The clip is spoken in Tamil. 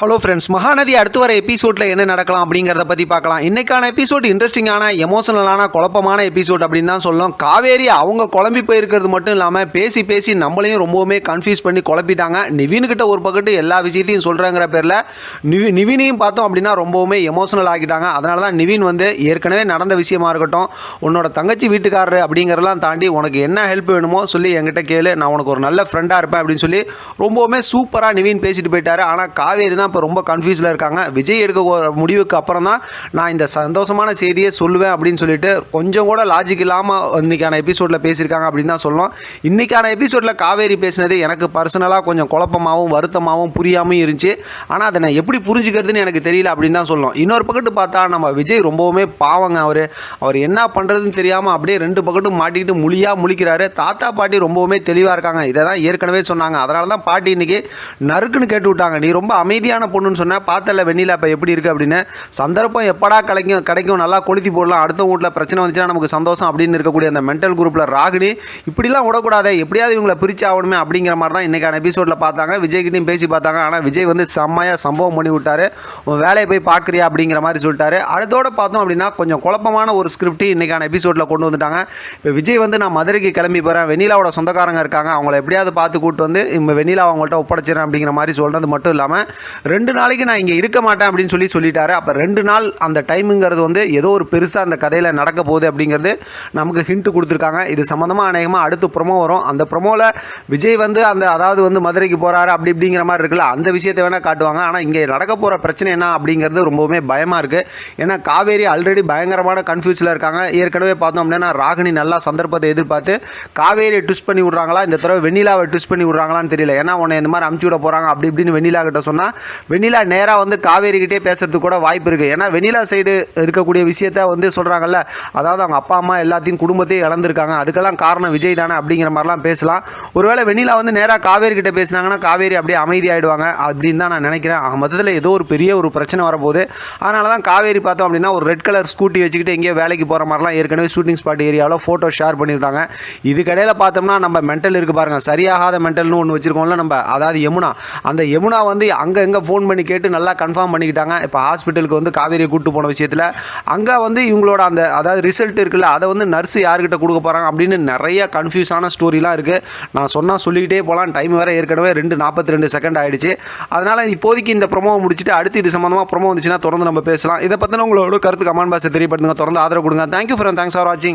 ஹலோ ஃப்ரெண்ட்ஸ் மகாநதி அடுத்து வர எபிசோடில் என்ன நடக்கலாம் அப்படிங்கிறத பற்றி பார்க்கலாம். இன்றைக்கான எபிசோட் இன்ட்ரெஸ்டிங்கான எமோஷனலான குழப்பமான எபிசோட் அப்படின்னு தான் சொல்லலாம் காவேரி அவங்க குழம்பி போயிருக்கிறது மட்டும் இல்லாமல் பேசி பேசி நம்மளையும் ரொம்பவுமே கன்ஃபியூஸ் பண்ணி குழப்பிட்டாங்க. நிவின்கிட்ட ஒரு பக்கத்து எல்லா விஷயத்தையும் சொல்கிறாங்கிற பேரில் நிவி நிவினையும் பார்த்தோம் அப்படின்னா ரொம்பவுமே எமோஷனல் ஆகிட்டாங்க. அதனால தான் நிவின் வந்து ஏற்கனவே நடந்த விஷயமா இருக்கட்டும் உன்னோட தங்கச்சி வீட்டுக்காரரு அப்படிங்கிறதெல்லாம் தாண்டி உனக்கு என்ன ஹெல்ப் வேணுமோ சொல்லி என்கிட்ட கேளு. நான் உனக்கு ஒரு நல்ல ஃப்ரெண்டாக இருப்பேன் அப்படின்னு சொல்லி ரொம்பவுமே சூப்பராக நிவின் பேசிட்டு போயிட்டாரு. ஆனால் காவேரி தான் இப்போ ரொம்ப கன்ஃபியூஸில் இருக்காங்க. விஜய் எடுக்க ஒரு முடிவுக்கு அப்புறம் தான் நான் இந்த சந்தோஷமான செய்தியை சொல்லுவேன் அப்படின்னு சொல்லிட்டு கொஞ்சம் கூட லாஜிக் இல்லாமல் இன்றைக்கான எபிசோடில் பேசியிருக்காங்க அப்படின்னு தான் சொல்லணும். இன்றைக்கான எபிசோடில் காவேரி பேசினது எனக்கு பர்சனலாக கொஞ்சம் குழப்பமாகவும் வருத்தமாகவும் புரியாமல் இருந்துச்சு. ஆனால் அதை நான் எப்படி புரிஞ்சுக்கிறதுன்னு எனக்கு தெரியல அப்படின்னு தான் சொல்லணும். இன்னொரு பக்கத்து பார்த்தா நம்ம விஜய் ரொம்பவுமே பாவங்க அவர். அவர் என்ன பண்ணுறதுன்னு தெரியாமல் அப்படியே ரெண்டு பக்கட்டும் மாட்டிக்கிட்டு முழியாக முழிக்கிறாரு. தாத்தா பாட்டி ரொம்பவுமே தெளிவாக இருக்காங்க. இதை தான் ஏற்கனவே சொன்னாங்க. அதனால தான் பாட்டி இன்றைக்கி நறுக்குன்னு கேட்டு விட்டாங்க. நீ ரொம்ப அமைதியாக அமைதியான பொண்ணுன்னு சொன்னால் பார்த்தல வெண்ணிலா இப்போ எப்படி இருக்குது அப்படின்னு. சந்தர்ப்பம் எப்படா கிடைக்கும் கிடைக்கும் நல்லா கொளுத்தி போடலாம். அடுத்த வீட்டில் பிரச்சனை வந்துச்சுன்னா நமக்கு சந்தோஷம் அப்படின்னு இருக்கக்கூடிய அந்த மென்டல் குரூப்பில் ராகினி இப்படிலாம் விடக்கூடாது எப்படியாவது இவங்களை பிரிச்சு ஆகணுமே அப்படிங்கிற மாதிரி தான் இன்றைக்கான எபிசோடில் பார்த்தாங்க. விஜய்கிட்டையும் பேசி பார்த்தாங்க. ஆனால் விஜய் வந்து செம்மையாக சம்பவம் பண்ணி விட்டாரு. உன் வேலையை போய் பார்க்குறியா அப்படிங்கிற மாதிரி சொல்லிட்டாரு. அடுத்தோட பார்த்தோம் அப்படின்னா கொஞ்சம் குழப்பமான ஒரு ஸ்கிரிப்ட் இன்றைக்கான எபிசோடில் கொண்டு வந்துட்டாங்க. இப்போ விஜய் வந்து நான் மதுரைக்கு கிளம்பி போகிறேன் வெண்ணிலாவோட சொந்தக்காரங்க இருக்காங்க. அவங்கள எப்படியாவது பார்த்து கூப்பிட்டு வந்து இப்போ வெண்ணிலா அவங்கள்ட்ட ஒப்படைச்சிடறேன் அப்படிங்கிற மாதிரி சொல்கிறது மட்டும் இல்லாமல் ரெண்டு நாளைக்கு நான் இங்கே இருக்க மாட்டேன் அப்படின்னு சொல்லி சொல்லிட்டாரு. அப்போ ரெண்டு நாள் அந்த டைமுங்கிறது வந்து ஏதோ ஒரு பெருசாக அந்த கதையில் நடக்க போகுது அப்படிங்கிறது நமக்கு ஹிண்ட் கொடுத்துருக்காங்க. இது சம்மந்தமாக அநேகமாக அடுத்து ப்ரொமோ வரும். அந்த ப்ரொமோவில் விஜய் வந்து அந்த அதாவது வந்து மதுரைக்கு போகிறாரு அப்படி இப்படிங்கிற மாதிரி இருக்குல்ல அந்த விஷயத்தை வேணால் காட்டுவாங்க. ஆனால் இங்கே நடக்க போகிற பிரச்சனை என்ன அப்படிங்கிறது ரொம்பவுமே பயமாக இருக்குது ஏன்னா காவேரி ஆல்ரெடி பயங்கரமான கன்ஃபியூஸில் இருக்காங்க. ஏற்கனவே பார்த்தோம் அப்படின்னா ராகினி நல்லா சந்தர்ப்பத்தை எதிர்பார்த்து காவேரியை ட்விஸ்ட் பண்ணி விட்றாங்களா? இந்த தடவை வெண்ணிலாவை ட்விஸ்ட் பண்ணி விட்றாங்களான்னு தெரியல. ஏன்னா உன்னை இந்த மாதிரி அமுச்சு விட போகிறாங்க அப்படி இப்படின்னு வெண்ணிலா கிட்ட சொன்னால் வெண்ணிலா நேராக வந்து காவேரி கிட்டே பேசுறதுக்கு கூட வாய்ப்பு இருக்குது ஏன்னா வெண்ணிலா சைடு இருக்கக்கூடிய விஷயத்த வந்து சொல்கிறாங்கல்ல அதாவது அவங்க அப்பா அம்மா எல்லாத்தையும் குடும்பத்தையும் இழந்திருக்காங்க. அதுக்கெல்லாம் காரணம் விஜய் தானே அப்படிங்கிற மாதிரிலாம் பேசலாம். ஒருவேளை வெண்ணிலா வந்து நேராக காவேரிக்கிட்ட பேசினாங்கன்னா காவேரி அப்படியே அமைதியாகிடுவாங்க அப்படின்னு தான் நான் நினைக்கிறேன். அவங்க மொத்தத்தில் ஏதோ ஒரு பெரிய ஒரு பிரச்சனை வரப்போகுது. அதனால தான் காவேரி பார்த்தோம் அப்படின்னா ஒரு ரெட் கலர் ஸ்கூட்டி வச்சுக்கிட்டு எங்கேயோ வேலைக்கு போகிற மாதிரிலாம் ஏற்கனவே ஷூட்டிங் ஸ்பாட் ஏரியாவில் ஃபோட்டோ ஷேர் பண்ணியிருந்தாங்க. இதுக்கடையில் பார்த்தோம்னா நம்ம மென்டல் இருக்குது பாருங்கள் சரியாகாத மென்டல்னு ஒன்று வச்சுருக்கோம்ல நம்ம. அதாவது யமுனா. அந்த யமுனா வந்து அங்கே எங்கே ஃபோன் பண்ணி கேட்டு நல்லா கன்ஃபார்ம் பண்ணிக்கிட்டாங்க. இப்போ ஹாஸ்பிட்டலுக்கு வந்து காவேரியை கூட்டு போன விஷயத்தில் அங்கே வந்து இவங்களோட அந்த அதாவது ரிசல்ட் இருக்குல்ல அதை வந்து நர்ஸு யார்கிட்ட கொடுக்க போகிறாங்க அப்படின்னு நிறைய கன்ஃபியூஸான ஸ்டோரிலாம் இருக்குது நான் சொன்னால் சொல்லிக்கிட்டே போகலாம் டைம் வேறு ஏற்கனவே ரெண்டு நாற்பத்தி ரெண்டு செகண்ட் ஆகிடுச்சு அதனால் இப்போதைக்கு இந்த ப்ரொமோவை முடிச்சுட்டு அடுத்து இது சம்மந்தமாக ப்ரொமோ வந்துச்சுன்னா தொடர்ந்து நம்ம பேசலாம். இதை பற்றின உங்களோட கருத்து கமெண்ட் பாக்ஸை தெரியப்படுத்துங்க. தொடர்ந்து ஆதரவு கொடுங்க. தேங்க்யூ ஃபார் தேங்க்ஸ் ஃபார் வாட்சிங்